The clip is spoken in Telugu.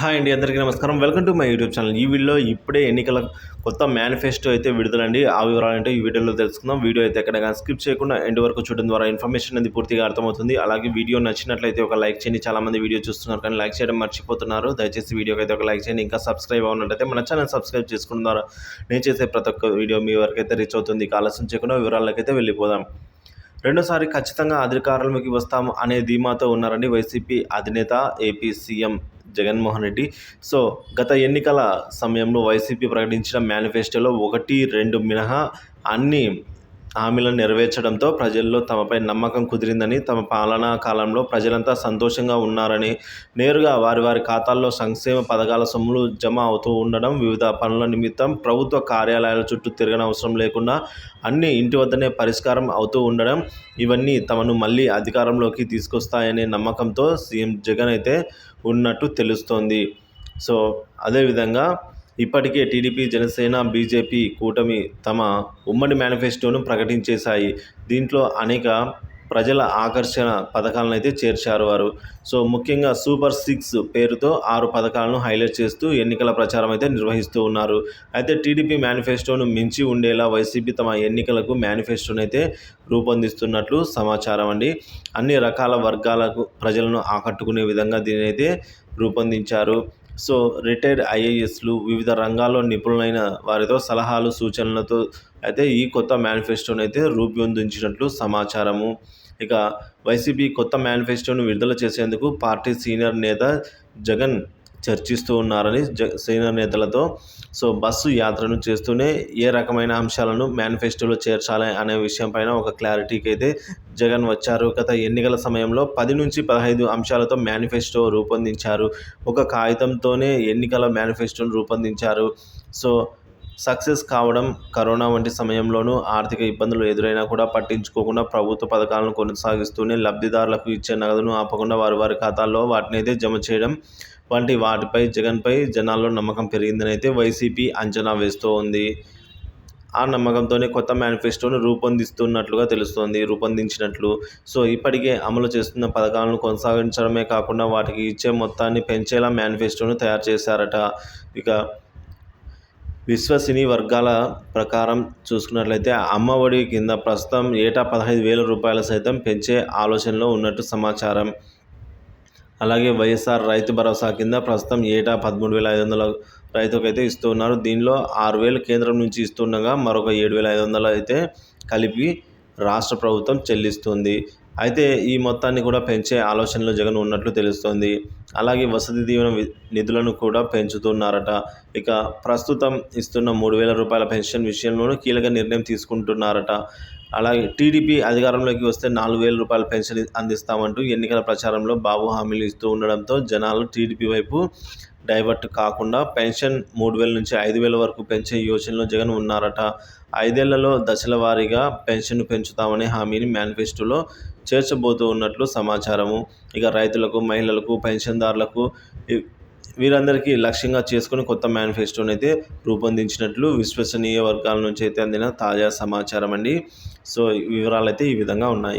హాయ్ అండి అందరికీ నమస్కారం. Welcome to my YouTube channel ఈ వీడియోలో ఇప్పుడే ఎన్నికల కొత్త మేనిఫెస్టో అయితే విడుదలండి. ఆ వివరాలు అంటే ఈ వీడియోలో తెలుసుకుందాం. వీడియో అయితే ఎక్కడ స్కిప్ చేయకుండా ఎండ్ వరకు చూడడం ద్వారా ఇన్ఫర్మేషన్ అనేది పూర్తిగా అర్థమవుతుంది. అలాగే వీడియో నచ్చినట్లయితే ఒక లైక్ చేయండి. చాలామంది వీడియో చూస్తున్నారు కానీ లైక్ చేయడం మర్చిపోతున్నారు. దయచేసి వీడియోకి అయితే ఒక లైక్ చేయండి. ఇంకా సబ్స్క్రైబ్ అవునట్లయితే మన ఛానల్ సబ్స్క్రైబ్ చేసుకున్న ద్వారా నేను చేసే ప్రతి ఒక్క వీడియో మీ వరకు అయితే రీచ్ అవుతుంది. ఆలస్యం చేయకుండా వివరాలకైతే వెళ్ళిపోదాం. రెండోసారి ఖచ్చితంగా అధికారంలోకి వస్తాము అనే ధీమాతో ఉన్నారండి వైసీపీ అధినేత AP CM Jaganmohan Reddy. So గత ఎన్నికల సమయంలో వైసీపీ ప్రకటించిన మేనిఫెస్టోలో ఒకటి రెండు మినహా అన్ని హామీలను నెరవేర్చడంతో ప్రజల్లో తమపై నమ్మకం కుదిరిందని తమ పాలనా కాలంలో ప్రజలంతా సంతోషంగా ఉన్నారని నేరుగా వారి వారి ఖాతాల్లో సంక్షేమ పథకాల సొమ్ములు జమ అవుతూ ఉండడం వివిధ పనుల నిమిత్తం ప్రభుత్వ కార్యాలయాల చుట్టూ తిరగనవసరం లేకుండా అన్ని ఇంటి వద్దనే పరిష్కారం అవుతూ ఉండడం ఇవన్నీ తమను మళ్ళీ అధికారంలోకి తీసుకొస్తాయనే నమ్మకంతో సీఎం జగన్ అయితే ఉన్నట్టు తెలుస్తోంది. సో అదేవిధంగా ఇప్పటికే టీడీపీ జనసేన బీజేపీ కూటమి తమ ఉమ్మడి మేనిఫెస్టోను ప్రకటించేశాయి. దీంట్లో అనేక ప్రజల ఆకర్షణ పథకాలను అయితే చేర్చారు వారు. సో ముఖ్యంగా సూపర్ సిక్స్ పేరుతో ఆరు పథకాలను హైలైట్ చేస్తూ ఎన్నికల ప్రచారం అయితే నిర్వహిస్తూ ఉన్నారు. అయితే టీడీపీ మేనిఫెస్టోను మించి ఉండేలా వైసీపీ తమ ఎన్నికలకు మేనిఫెస్టోను అయితే రూపొందిస్తున్నట్లు సమాచారం అండి. అన్ని రకాల వర్గాలకు ప్రజలను ఆకట్టుకునే విధంగా దీని అయితే రూపొందించారు. సో రిటైర్డ్ ఐఏఎస్లు వివిధ రంగాల్లో నిపుణులైన వారితో సలహాలు సూచనలతో అయితే ఈ కొత్త మేనిఫెస్టోను అయితే రూపొందించినట్లు సమాచారము. ఇక వైసీపీ కొత్త మేనిఫెస్టోను విడుదల చేసేందుకు పార్టీ సీనియర్ నేత జగన్ చర్చిస్తూ ఉన్నారని జ సీనియర్ నేతలతో. సో బస్సు యాత్రను చేస్తూనే ఏ రకమైన అంశాలను మేనిఫెస్టోలో చేర్చాలి అనే విషయంపైన ఒక క్లారిటీకి అయితే జగన్ వచ్చారు. గత ఎన్నికల సమయంలో పది నుంచి పదహైదు అంశాలతో మేనిఫెస్టో రూపొందించారు. ఒక కాగితంతోనే ఎన్నికల మేనిఫెస్టోను రూపొందించారు. సో సక్సెస్ కావడం కరోనా వంటి సమయంలోనూ ఆర్థిక ఇబ్బందులు ఎదురైనా కూడా పట్టించుకోకుండా ప్రభుత్వ పథకాలను కొనసాగిస్తూనే లబ్ధిదారులకు ఇచ్చే నగదును ఆపకుండా వారి వారి ఖాతాల్లో వాటిని అయితే జమ చేయడం వంటి వాటిపై జగన్పై జనాల్లో నమ్మకం పెరిగిందని అయితే వైసీపీ అంచనా వేస్తూ ఉంది ఆ నమ్మకంతోనే కొత్త మేనిఫెస్టోను రూపొందిస్తున్నట్లుగా తెలుస్తోంది రూపొందించినట్లు. సో ఇప్పటికే అమలు చేస్తున్న పథకాలను కొనసాగించడమే కాకుండా వాటికి ఇచ్చే మొత్తాన్ని పెంచేలా మేనిఫెస్టోను తయారు చేశారట. ఇక విశ్వసిని వర్గాల ప్రకారం చూసుకున్నట్లయితే అమ్మఒడి కింద ప్రస్తుతం ఏటా పదహైదు వేల రూపాయల సైతం పెంచే ఆలోచనలో ఉన్నట్టు సమాచారం. అలాగే వైఎస్ఆర్ రైతు భరోసా కింద ప్రస్తుతం ఏటా పదమూడు వేల ఐదు వందల రైతుకైతే ఇస్తూ ఉన్నారు. దీనిలో ఆరు వేలు కేంద్రం నుంచి ఇస్తుండగా మరొక ఏడు వేల ఐదు వందలు అయితే కలిపి రాష్ట్ర ప్రభుత్వం చెల్లిస్తుంది. అయితే ఈ మొత్తాన్ని కూడా పెంచే ఆలోచనలో జగన్ ఉన్నట్లు తెలుస్తోంది. అలాగే వసతి దీవెన నిధులను కూడా పెంచుతున్నారట. ఇక ప్రస్తుతం ఇస్తున్న మూడు వేల రూపాయల పెన్షన్ విషయంలోనూ కీలక నిర్ణయం తీసుకుంటున్నారట. అలాగే టీడీపీ అధికారంలోకి వస్తే నాలుగు వేల రూపాయల పెన్షన్ అందిస్తామంటూ ఎన్నికల ప్రచారంలో బాబు హామీలు ఇస్తూ ఉండడంతో జనాలు టీడీపీ వైపు డైవర్ట్ కాకుండా పెన్షన్ మూడు వేల నుంచి ఐదు వేల వరకు పెంచే యోచనలో జగన్ ఉన్నారట. ఐదేళ్ళలో దశల వారీగా పెన్షన్ పెంచుతామనే హామీని మేనిఫెస్టోలో చేర్చబోతూ ఉన్నట్లు సమాచారము. ఇక రైతులకు మహిళలకు పెన్షన్దారులకు వీరందరికీ లక్ష్యంగా చేసుకుని కొత్త మేనిఫెస్టోని అయితే రూపొందించినట్లు విశ్వసనీయ వర్గాల నుంచి అయితే అందిన తాజా సమాచారం అండి సో వివరాలు అయితే ఈ విధంగా ఉన్నాయి.